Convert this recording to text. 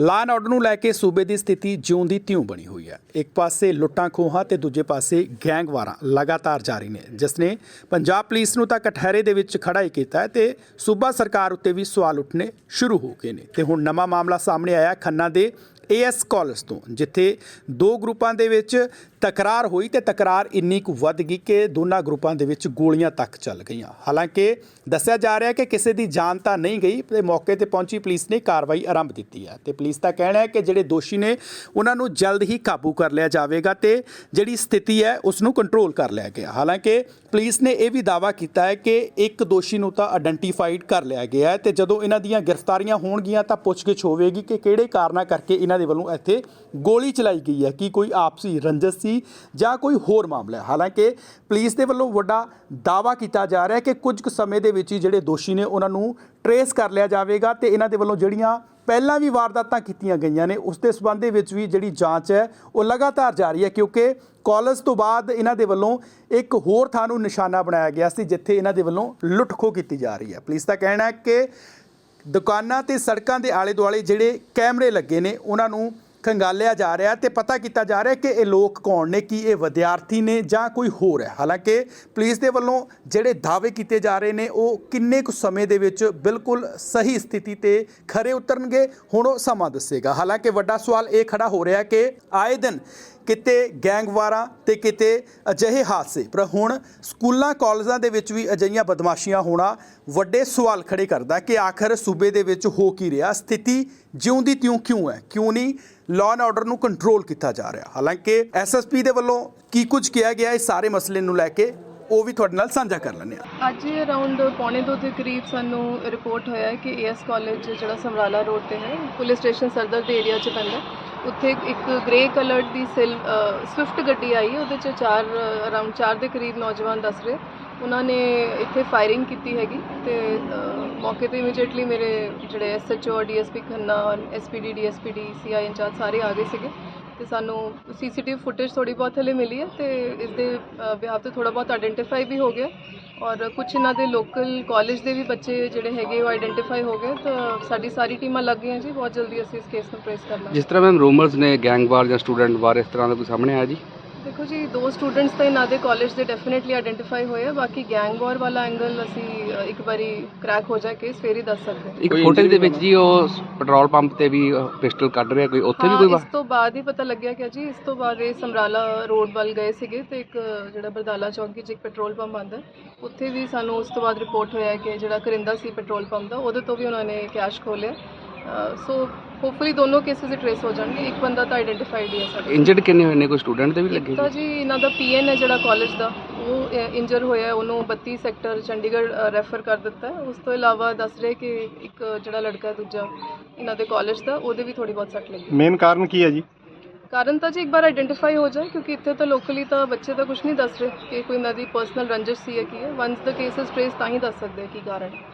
Law and order ਨੂੰ ਲੈ ਕੇ ਸੂਬੇ ਦੀ ਸਥਿਤੀ ਜਿਉਂ ਦੀ ਤਿਉਂ ਬਣੀ ਹੋਈ ਹੈ। ਇੱਕ ਪਾਸੇ ਲੁੱਟਾਂ ਖੋਹਾਂ ਤੇ ਦੂਜੇ ਪਾਸੇ ਗੈਂਗਵਾਰਾਂ ਲਗਾਤਾਰ ਜਾਰੀ ਨੇ, ਜਿਸ ਨੇ ਪੰਜਾਬ ਪੁਲਿਸ ਨੂੰ ਤਾਂ ਕਟਹਿਰੇ ਦੇ ਵਿੱਚ ਖੜਾ ਹੀ ਕੀਤਾ ਹੈ ਤੇ ਸੂਬਾ ਸਰਕਾਰ ਉੱਤੇ ਵੀ ਸਵਾਲ ਉੱਠਣੇ ਸ਼ੁਰੂ ਹੋ ਗਏ ਨੇ। ਤੇ ਹੁਣ ਨਵਾਂ ਮਾਮਲਾ ਸਾਹਮਣੇ ਆਇਆ ਖੰਨਾ ਦੇ ਏਐਸ ਕਾਲਜ ਤੋਂ, ਜਿੱਥੇ ਦੋ ਗਰੁੱਪਾਂ ਦੇ ਵਿੱਚ ਤਕਰਾਰ ਹੋਈ ਤੇ ਤਕਰਾਰ ਇੰਨੀ ਕੁ ਵੱਧ ਗਈ ਕਿ ਦੋਨਾਂ ਗਰੁੱਪਾਂ ਦੇ ਵਿੱਚ ਗੋਲੀਆਂ ਤੱਕ ਚੱਲ ਗਈਆਂ। ਹਾਲਾਂਕਿ ਦੱਸਿਆ ਜਾ ਰਿਹਾ ਹੈ ਕਿ ਕਿਸੇ ਦੀ ਜਾਨ ਤਾਂ ਨਹੀਂ ਗਈ, ਤੇ ਮੌਕੇ ਤੇ ਪਹੁੰਚੀ ਪੁਲਿਸ ਨੇ ਕਾਰਵਾਈ ਆਰੰਭ ਦਿੱਤੀ ਹੈ। ਤੇ ਪੁਲਿਸ ਦਾ ਕਹਿਣਾ ਹੈ ਕਿ ਜਿਹੜੇ ਦੋਸ਼ੀ ਨੇ, ਉਹਨਾਂ ਨੂੰ ਜਲਦ ਹੀ ਕਾਬੂ ਕਰ ਲਿਆ ਜਾਵੇਗਾ ਤੇ ਜਿਹੜੀ ਸਥਿਤੀ ਹੈ, ਉਸ ਨੂੰ ਕੰਟਰੋਲ ਕਰ ਲਿਆ ਗਿਆ। ਹਾਲਾਂਕਿ ਪੁਲਿਸ ਨੇ ਇਹ ਵੀ ਦਾਅਵਾ ਕੀਤਾ ਹੈ ਕਿ ਇੱਕ ਦੋਸ਼ੀ ਨੂੰ ਤਾਂ ਆਇਡੈਂਟੀਫਾਈਡ ਕਰ ਲਿਆ ਗਿਆ ਹੈ ਤੇ ਜਦੋਂ ਇਹਨਾਂ ਦੀਆਂ ਗ੍ਰਿਫਤਾਰੀਆਂ ਹੋਣਗੀਆਂ ਤਾਂ ਪੁੱਛਗਿੱਛ ਹੋਵੇਗੀ ਕਿ ਕਿਹੜੇ ਕਾਰਨਾਂ ਕਰਕੇ ਇਹਨਾਂ ਦੇ ਵੱਲੋਂ ਇੱਥੇ ਗੋਲੀ ਚਲਾਈ ਗਈ ਹੈ ਕਿ ਕੋਈ ਆਪਸੀ ਰੰਜਿਸ਼ ਸੀ ਜਾਂ ਕੋਈ ਹੋਰ ਮਾਮਲਾ ਹੈ। ਹਾਲਾਂਕਿ ਪੁਲਿਸ ਦੇ ਵੱਲੋਂ ਵੱਡਾ ਦਾਅਵਾ ਕੀਤਾ ਜਾ ਰਿਹਾ ਹੈ ਕਿ ਕੁਝ ਕੁ ਸਮੇਂ ਦੇ ਵਿੱਚ ਹੀ ਜਿਹੜੇ ਦੋਸ਼ੀ ਨੇ ਉਹਨਾਂ ਨੂੰ ਟਰੇਸ ਕਰ ਲਿਆ ਜਾਵੇਗਾ ਤੇ ਇਹਨਾਂ ਦੇ ਵੱਲੋਂ ਜਿਹੜੀਆਂ ਪਹਿਲਾਂ ਵੀ ਵਾਰਦਾਤਾਂ ਕੀਤੀਆਂ ਗਈਆਂ ਨੇ, ਉਸ ਦੇ ਸਬੰਧ ਦੇ ਵਿੱਚ ਵੀ ਜਿਹੜੀ ਜਾਂਚ ਹੈ ਉਹ ਲਗਾਤਾਰ ਜਾਰੀ ਹੈ ਕਿਉਂਕਿ ਕਾਲਜ ਤੋਂ ਬਾਅਦ ਇਹਨਾਂ ਦੇ ਵੱਲੋਂ ਇੱਕ ਹੋਰ ਥਾਂ ਨੂੰ ਨਿਸ਼ਾਨਾ ਬਣਾਇਆ ਗਿਆ ਸੀ, ਜਿੱਥੇ ਇਹਨਾਂ ਦੇ ਵੱਲੋਂ ਲੁੱਟਖੋ ਕੀਤੀ ਜਾ ਰਹੀ ਹੈ। ਪੁਲਿਸ ਦਾ ਕਹਿਣਾ ਹੈ ਕਿ ਦੁਕਾਨਾਂ ਤੇ ਸੜਕਾਂ ਦੇ ਆਲੇ ਦੁਆਲੇ ਜਿਹੜੇ ਕੈਮਰੇ ਲੱਗੇ ਨੇ, ਉਹਨਾਂ ਨੂੰ ਖੰਗਾਲਿਆ ਜਾ ਰਿਹਾ ਤੇ ਪਤਾ ਕੀਤਾ ਜਾ ਰਿਹਾ ਕਿ ਇਹ ਲੋਕ ਕੌਣ ਨੇ, ਕੀ ਇਹ ਵਿਦਿਆਰਥੀ ਨੇ ਜਾਂ ਕੋਈ ਹੋਰ ਹੈ। ਹਾਲਾਂਕਿ ਪੁਲਿਸ ਦੇ ਵੱਲੋਂ ਜਿਹੜੇ ਦਾਅਵੇ ਕੀਤੇ ਜਾ ਰਹੇ ਨੇ, ਉਹ ਕਿੰਨੇ ਕੁ ਸਮੇਂ ਦੇ ਵਿੱਚ ਬਿਲਕੁਲ ਸਹੀ ਸਥਿਤੀ ਤੇ ਖਰੇ ਉਤਰਨਗੇ, ਹੁਣ ਉਹ ਸਮਾਂ ਦੱਸੇਗਾ। ਹਾਲਾਂਕਿ ਵੱਡਾ ਸਵਾਲ ਇਹ ਖੜਾ ਹੋ ਰਿਹਾ ਕਿ ਆਏ ਦਿਨ ਕਿਤੇ ਗੈਂਗਵਾਰਾਂ ਤੇ ਕਿਤੇ ਅਜਿਹੇ ਹਾਦਸੇ। ਪਰ ਹੁਣ ਸਕੂਲਾਂ, ਕਾਲਜਾਂ ਦੇ ਵਿੱਚ ਵੀ ਅਜਿਹੀਆਂ ਬਦਮਾਸ਼ੀਆਂ ਹੋਣਾ ਵੱਡੇ ਸਵਾਲ ਖੜੇ ਕਰਦਾ ਕਿ ਆਖਰ ਸੂਬੇ ਦੇ ਵਿੱਚ ਹੋ ਕੀ ਰਿਹਾ? ਸਥਿਤੀ ਜਿਉਂ ਦੀ ਤਿਉਂ ਕਿਉਂ ਹੈ? ਕਿਉਂ ਨਹੀਂ? ਲਾਅ ਐਂਡ ਆਰਡਰ ਨੂੰ ਕੰਟਰੋਲ ਕੀਤਾ ਜਾ ਰਿਹਾ। ਹਾਲਾਂਕਿ ਐਸਐਸਪੀ ਦੇ ਵੱਲੋਂ ਕੀ ਕੁਝ ਕਿਹਾ ਗਿਆ ਇਸ ਸਾਰੇ ਮਸਲੇ ਨੂੰ ਲੈ ਕੇ ਉਹ ਵੀ ਤੁਹਾਡੇ ਨਾਲ ਸਾਂਝਾ ਕਰ ਲੈਂਦੇ ਹਾਂ। ਅੱਜ ਅਰਾਊਂਡ ਪੌਣੇ ਦੋ ਦੇ ਕਰੀਬ ਸਾਨੂੰ ਰਿਪੋਰਟ ਹੋਇਆ ਹੈ ਕਿ ਏਐਸ ਕਾਲਜ ਜਿਹੜਾ ਸਮਰਾਲਾ ਰੋਡ ਤੇ ਹੈ ਪੁਲਿਸ ਸਟੇਸ਼ਨ ਸਰਦਰ ਦੇ ਏਰੀਆ 'ਚ ਪੈਂਦਾ ਉੱਥੇ ਇੱਕ ਗ੍ਰੇ ਕਲਰਡ ਦੀ ਸਿਲ ਸਵਿਫਟ ਗੱਡੀ ਆਈ, ਉਹਦੇ 'ਚ ਚਾਰ ਅਰਾਊਂਡ ਚਾਰ ਦੇ ਕਰੀਬ ਨੌਜਵਾਨ ਦੱਸ ਰਹੇ। ਉਹਨਾਂ ਨੇ ਇੱਥੇ ਫਾਇਰਿੰਗ ਕੀਤੀ ਹੈਗੀ ਤੇ ਮੌਕੇ ਤੇ ਇਮੀਡੀਏਟਲੀ ਮੇਰੇ ਜਿਹੜੇ ਐਸਐਚਓ ਔਰ ਡੀਐਸਪੀ ਖੰਨਾ ਔਰ ਐਸਪੀਡੀ ਡੀਐਸਪੀਡੀ ਸੀਆਈ ਇੰਚਾਰਜ ਸਾਰੇ ਆ ਗਏ ਸੀਗੇ। ਤੇ ਸਾਨੂੰ ਸੀਸੀਟੀਵੀ ਫੁਟੇਜ ਥੋੜੀ ਬਹੁਤ ਹਲੇ ਮਿਲੀ ਹੈ ਤੇ ਇਸ ਦੇ ਬਿਹਾਰ ਤੇ ਥੋੜਾ ਬਹੁਤ ਆਇਡੈਂਟੀਫਾਈ ਵੀ ਹੋ ਗਿਆ। ਔਰ ਕੁਝ ਇਹਨਾਂ ਦੇ ਲੋਕਲ ਕਾਲਜ ਦੇ ਵੀ ਬੱਚੇ ਜਿਹੜੇ ਹੈਗੇ ਉਹ ਆਇਡੈਂਟੀਫਾਈ ਹੋ ਗਏ, ਤਾਂ ਸਾਡੀ ਸਾਰੀ ਟੀਮਾਂ ਲੱਗ ਗਈਆਂ ਜੀ। ਬਹੁਤ ਜਲਦੀ ਅਸੀਂ ਇਸ ਕੇਸ ਨੂੰ ਟ੍ਰੇਸ ਕਰ ਲਾਂਗੇ। ਜਿਸ ਤਰ੍ਹਾਂ ਮੈਮ ਰੂਮਰਸ ਨੇ ਗੈਂਗਵਾਰ ਜਾਂ ਸਟੂਡੈਂਟ ਵਾਰ ਇਸ ਤਰ੍ਹਾਂ ਦਾ ਕੋਈ ਸਾਹਮਣੇ ਆਇਆ ਜੀ? ਦੇਖੋ ਜੀ ਦੋ ਸਟੂਡੈਂਟਸ ਤਾਂ ਇਹਨਾਂ ਦੇ ਕਾਲਜ ਦੇ ਡੈਫੀਨਿਟਲੀ ਆਇਡੈਂਟੀਫਾਈ ਹੋਏ ਆ ਬਾਕੀ ਗੈਂਗ ਵਾਰ ਵਾਲਾ ਐਂਗਲ ਅਸੀਂ ਅ, ਇੱਕ ਵਾਰੀ ਕ੍ਰੈਕ ਹੋ ਜਾਏ ਕੇਸ ਫੇਰ ਹੀ ਦੱਸ ਸਕਦੇ ਹਾਂ। ਇੱਕ ਫੁਟੇਜ ਦੇ ਵਿੱਚ ਜੀ ਉਹ ਪੈਟਰੋਲ ਪੰਪ ਤੇ ਵੀ ਪਿਸਟਲ ਕੱਢ ਰਿਹਾ ਕੋਈ ਉੱਥੇ ਵੀ ਹਾਂ, ਕੋਈ ਇਸ ਵਾ- ਤੋਂ ਬਾਅਦ ਹੀ ਪਤਾ ਲੱਗਿਆ ਕਿ ਜੀ ਇਸ ਤੋਂ ਬਾਅਦ ਇਹ ਸਮਰਾਲਾ ਰੋਡ ਵੱਲ ਗਏ ਸੀਗੇ ਤੇ ਇੱਕ ਜਿਹੜਾ ਬਰਦਾਲਾ ਚੌਂਕੀ 'ਚ ਇੱਕ ਪੈਟਰੋਲ ਪੰਪ ਆਉਂਦਾ ਹੈ, ਉੱਥੇ ਵੀ ਸਾਨੂੰ ਉਸ ਤੋਂ ਬਾਅਦ ਰਿਪੋਰਟ ਹੋਇਆ ਕਿ ਜਿਹੜਾ ਕਰਿੰਦਾ ਸੀ ਪੈਟਰੋਲ ਪੰਪ ਦਾ ਉਹਦੇ ਤੋਂ ਵੀ ਉਹਨਾਂ ਨੇ ਕੈਸ਼ ਖੋਲਿਆ ਸੋ ਹੋਪਫੁਲੀ ਦੋਨੋਂ ਕੇਸਿਸ ਟ੍ਰੇਸ ਹੋ ਜਾਣਗੇ। ਇੱਕ ਬੰਦਾ ਤਾਂ ਆਇਡੈਂਟੀਫਾਈਡ ਹੀ ਹੈ ਸਾਡਾ ਇੰਜਰਡ ਕਿੰਨੇ ਹੋਏ ਨੇ? ਕੋਈ ਸਟੂਡੈਂਟ ਤੇ ਵੀ ਲੱਗੇ ਤਾਂ ਜੀ ਜੀ ਇਹਨਾਂ ਦਾ ਪੀਐਨ ਹੈ ਜਿਹੜਾ ਕਾਲਜ ਦਾ। ਉਹ ਇੰਜਰ ਹੋਇਆ ਹੈ, ਉਹਨੂੰ 32 ਸੈਕਟਰ ਚੰਡੀਗੜ੍ਹ ਰੈਫਰ ਕਰ ਦਿੱਤਾ ਹੈ। ਉਸ ਤੋਂ ਇਲਾਵਾ ਦੱਸ ਰਹੇ ਕਿ ਇੱਕ ਜਿਹੜਾ ਲੜਕਾ ਹੈ ਦੂਜਾ ਇਹਨਾਂ ਦੇ ਕਾਲਜ ਦਾ ਉਹਦੇ ਵੀ ਥੋੜੀ ਬਹੁਤ ਸੱਟ ਲੱਗੀ। ਮੇਨ ਕਾਰਨ ਕੀ ਹੈ ਜੀ? ਕਾਰਨ ਤਾਂ ਜੀ ਇੱਕ ਵਾਰ ਆਇਡੈਂਟੀਫਾਈ ਹੋ ਜਾਏ ਕਿਉਂਕਿ ਇੱਥੇ ਤਾਂ ਲੋਕਲੀ ਤਾਂ ਬੱਚੇ ਤਾਂ ਕੁਝ ਨਹੀਂ ਦੱਸ ਰਹੇ ਕਿ ਕੋਈ ਇਹਨਾਂ ਦੀ ਪਰਸਨਲ ਰੰਜਿਸ਼ ਸੀ ਜਾਂ ਕੀ ਹੈ। ਵਨਸ ਦਾ ਕੇਸਸ ਟ੍ਰੇਸ ਤਾਂ ਹੀ ਦੱਸ ਸਕਦੇ ਆ ਕੀ ਕਾਰਨ ਹੈ।